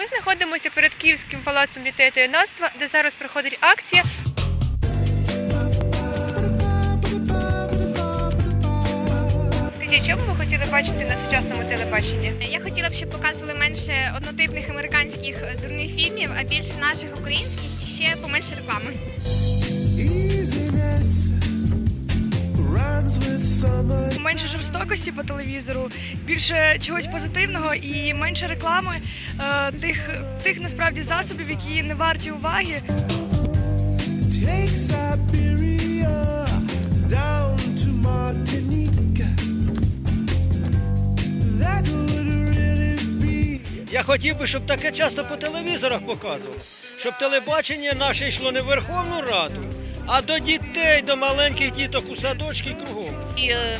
Ми знаходимося перед Київським палацом дітей та юнацтва, де зараз проходить акція. Скажіть, що б ви хотіли бачити на сучасному телебаченні? Я хотіла б, щоб показували менше однотипних американських е, дурних фільмів, а більше наших українських і ще поменше реклами. Easiness rhymes with summer. Менше жорстокості по телевізору, більше чогось позитивного і менше реклами е, тих, тих насправді засобів, які не варті уваги. Я хотів би, щоб таке часто по телевізорах показували, щоб телебачення наше йшло не в Верховну Раду, а до дітей, до маленьких діток у садочки кругом. І е,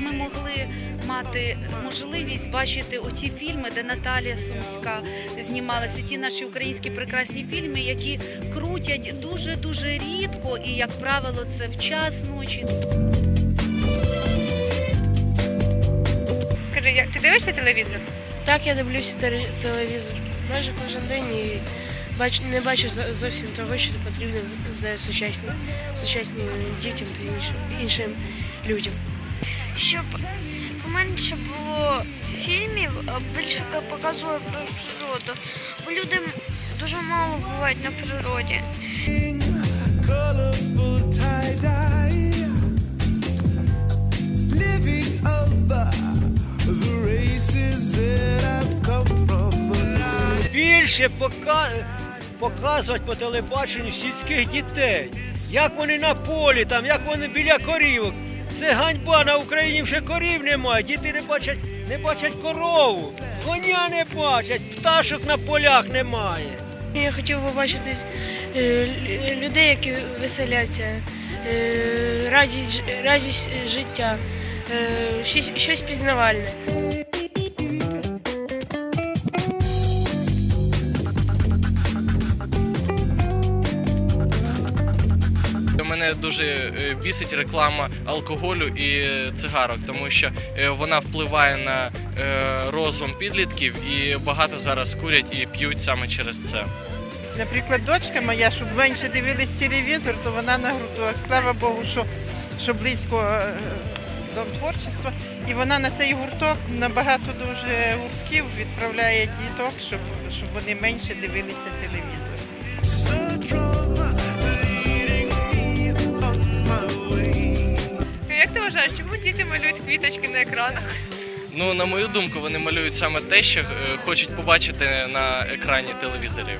ми могли мати можливість бачити оті фільми, де Наталія Сумська знімалась, ті наші українські прекрасні фільми, які крутять дуже дуже рідко, і як правило, це в час ночі. Скажи, як ти дивишся телевізор? Так, я дивлюся телевізор майже кожен день і бачу, не бачу зовсім того, що потрібно за сучасні, сучасним дітям та іншим, іншим людям. Щоб поменше було фільмів, а більше про природу. Бо люди дуже мало бувають на природі. Більше пока... показувати по телебаченню сільських дітей, як вони на полі, там, як вони біля корівок. Це ганьба на Україні вже корів немає. Діти не бачать, не бачать корову, коня не бачать, пташок на полях немає. Я хотів би бачити е, лю- людей, які веселяться, е, радість, радість життя, е, щось пізнавальне. Мене дуже е, бісить реклама алкоголю і е, цигарок, тому що е, вона впливає на розум підлітків, і багато зараз курять і п'ють саме через це. Наприклад, дочка моя, щоб менше дивились телевізор, то вона на гуртах. Слава Богу, що, що близько до творчества. І вона на цей гурток набагато дуже гуртків відправляє діток, щоб, щоб вони менше дивилися телевізор. Квіточки на екранах? Ну, на мою думку, вони малюють саме те, що е, хочуть побачити на екрані телевізорів.